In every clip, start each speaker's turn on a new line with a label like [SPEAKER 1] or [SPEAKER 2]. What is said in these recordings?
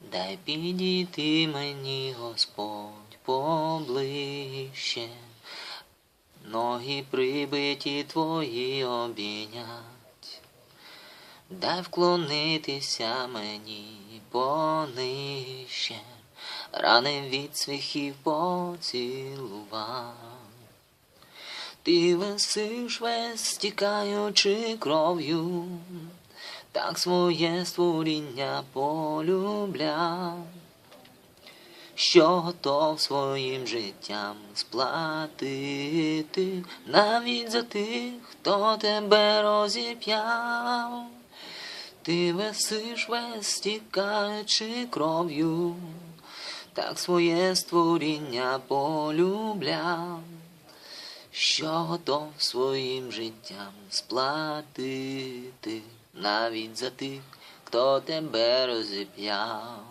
[SPEAKER 1] Дай підійти мені, Господь, поближче, ноги прибиті твої обійнять, дай вклонитися мені понижче, рани від свихів поцілував. Ти висиш весь стікаючи кров'ю, так своє створіння полюбляв, що готов своїм життям сплатити. Навіть за тих, хто тебе розіп'яв. Ти висиш весь стікаючи кров'ю, так своє створіння полюбляв що готов своїм життям сплатити навіть за тих, хто тебе розіп'яв.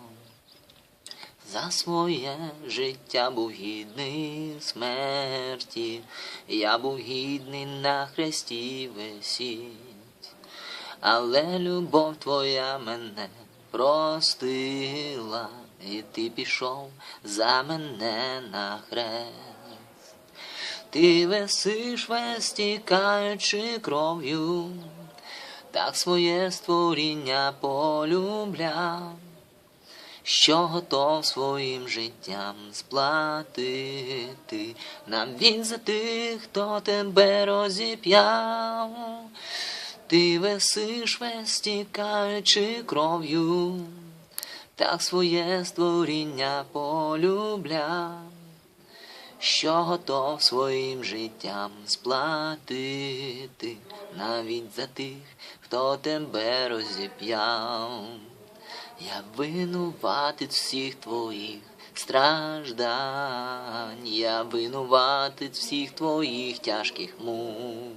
[SPEAKER 1] За своє життя був гідний смерті, я був гідний на хресті висіть, але любов твоя мене простила, і ти пішов за мене на хрест. Ти висиш весь стікаючи кров'ю, так своє створіння полюбляв, що готов своїм життям сплатити. Навіть за тих, хто тебе розіп'яв. Ти висиш весь стікаючи кров'ю, так своє створіння полюбляв що готов своїм життям сплатити навіть за тих, хто тебе розіп'яв. Я винуватець всіх твоїх страждань, я винуватець всіх твоїх тяжких мук.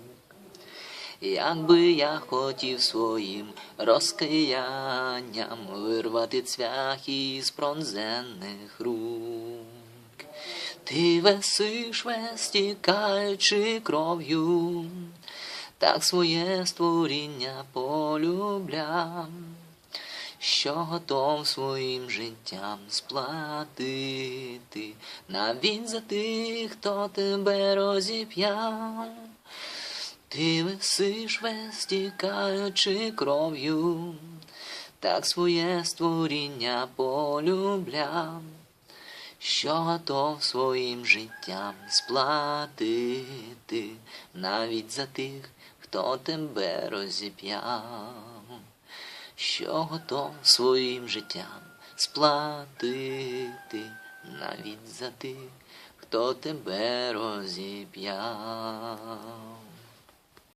[SPEAKER 1] Якби я хотів своїм розкаянням вирвати цвях із пронзенних рук. Ти весиш весь стікаючи кров'ю, так своє створіння полюбляв, що готов своїм життям сплатити. Навіть за тих, хто тебе розіп'яв. Ти висиш весь стікаючи кров'ю, так своє створіння полюбляв що готов своїм життям сплатити навіть за тих, хто тебе розіп'яв, що готов своїм життям сплатити навіть за тих, хто тебе розіп'яв.